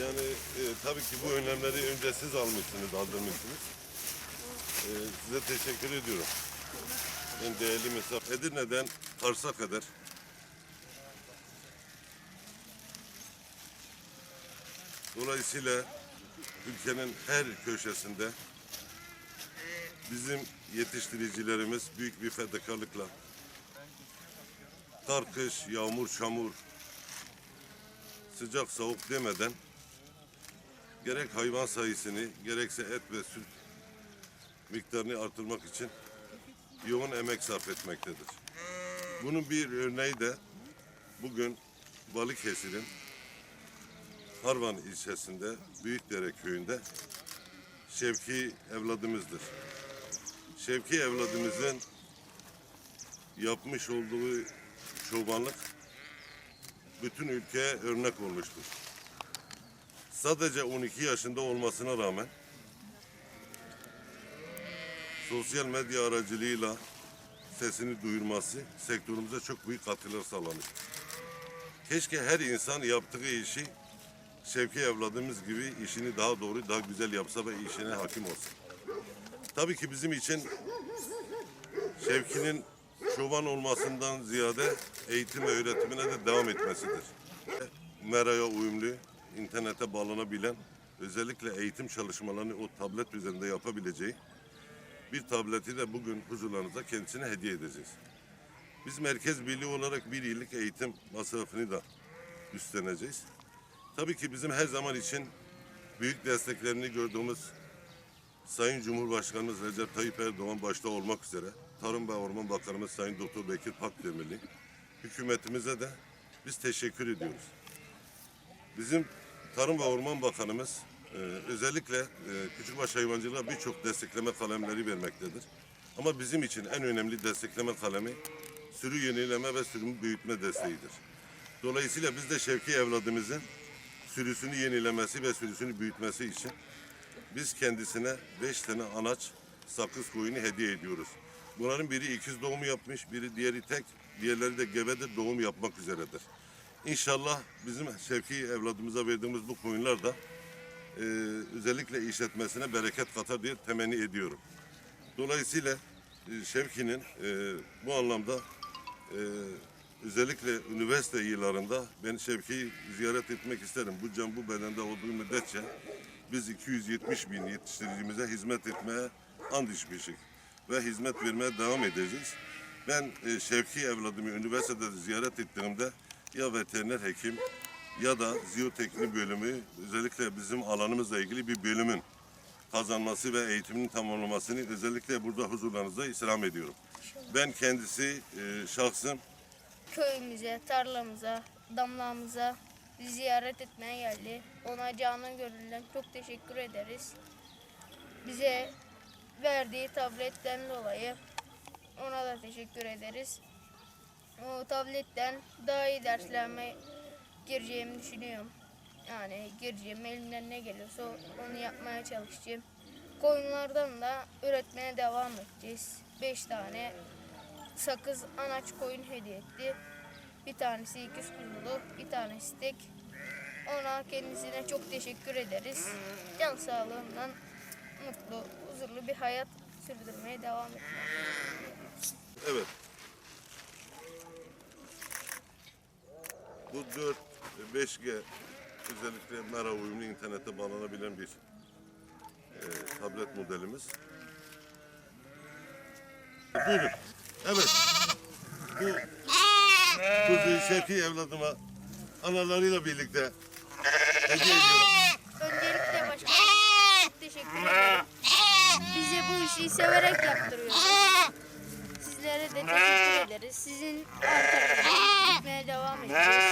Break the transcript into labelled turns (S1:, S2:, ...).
S1: Yani e, tabii ki bu önlemleri önce siz almışsınız, aldırmışsınız. E, size teşekkür ediyorum. Ben değerli mesafe Edirne'den Kars'a kadar Dolayısıyla ülkenin her köşesinde bizim yetiştiricilerimiz büyük bir fedakarlıkla kar, kış, yağmur, çamur, sıcak, soğuk demeden gerek hayvan sayısını gerekse et ve süt miktarını artırmak için yoğun emek sarf etmektedir. Bunun bir örneği de bugün Balıkesir'in Harvan ilçesinde Büyükdere köyünde Şevki evladımızdır. Şevki evladımızın yapmış olduğu çobanlık bütün ülkeye örnek olmuştur. Sadece 12 yaşında olmasına rağmen sosyal medya aracılığıyla sesini duyurması sektörümüze çok büyük katkılar sağlamıştır. Keşke her insan yaptığı işi Şevki evladımız gibi işini daha doğru, daha güzel yapsa ve işine hakim olsun. Tabii ki bizim için Şevki'nin çoban olmasından ziyade eğitim ve öğretimine de devam etmesidir. Mera'ya uyumlu, internete bağlanabilen, özellikle eğitim çalışmalarını o tablet üzerinde yapabileceği bir tableti de bugün huzurlarınıza kendisine hediye edeceğiz. Biz merkez birliği olarak bir yıllık eğitim masrafını da üstleneceğiz. Tabii ki bizim her zaman için büyük desteklerini gördüğümüz Sayın Cumhurbaşkanımız Recep Tayyip Erdoğan başta olmak üzere Tarım ve Orman Bakanımız Sayın Doktor Bekir Pakdemirli hükümetimize de biz teşekkür ediyoruz. Bizim Tarım ve Orman Bakanımız e, özellikle e, küçükbaş hayvancılığa birçok destekleme kalemleri vermektedir. Ama bizim için en önemli destekleme kalemi sürü yenileme ve sürü büyütme desteğidir. Dolayısıyla biz de Şevki evladımızın sürüsünü yenilemesi ve sürüsünü büyütmesi için biz kendisine beş tane anaç sakız koyunu hediye ediyoruz. Bunların biri ikiz doğum yapmış, biri diğeri tek, diğerleri de gebedir doğum yapmak üzeredir. İnşallah bizim Şevki evladımıza verdiğimiz bu koyunlar da e, özellikle işletmesine bereket katar diye temenni ediyorum. Dolayısıyla e, Şevki'nin e, bu anlamda e, özellikle üniversite yıllarında ben Şevki'yi ziyaret etmek isterim. Bu can bu bedende olduğu müddetçe biz 270 bin yetiştiricimize hizmet etmeye and içmişik ve hizmet vermeye devam edeceğiz. Ben e, Şevki evladımı üniversitede ziyaret ettiğimde ya veteriner hekim ya da ziyoteknik bölümü özellikle bizim alanımızla ilgili bir bölümün kazanması ve eğitiminin tamamlamasını özellikle burada huzurlarınızda istirham ediyorum. Ben kendisi e, şahsım
S2: köyümüze, tarlamıza, damlamıza ziyaret etmeye geldi. Ona canı gönülden çok teşekkür ederiz. Bize verdiği tabletten dolayı ona da teşekkür ederiz. O tabletten daha iyi derslerime gireceğimi düşünüyorum. Yani gireceğim, elimden ne geliyorsa onu yapmaya çalışacağım. Koyunlardan da üretmeye devam edeceğiz. 5 tane sakız anaç koyun hediye etti. Bir tanesi ikiz kuzulu, bir tanesi tek. Ona kendisine çok teşekkür ederiz. Can sağlığından mutlu, huzurlu bir hayat sürdürmeye devam etmeye.
S1: Evet. Bu 4 ve 5G özellikle Mera uyumlu internete bağlanabilen bir e, tablet modelimiz. Buyurun. Evet. Bu kuzuyu Şevki evladıma analarıyla birlikte hediye ediyorum.
S2: Öncelikle başkanım çok teşekkür ederim. Bize bu işi severek yaptırıyorsunuz. Sizlere de teşekkür ederiz. Sizin arkanızda gitmeye devam edeceğiz.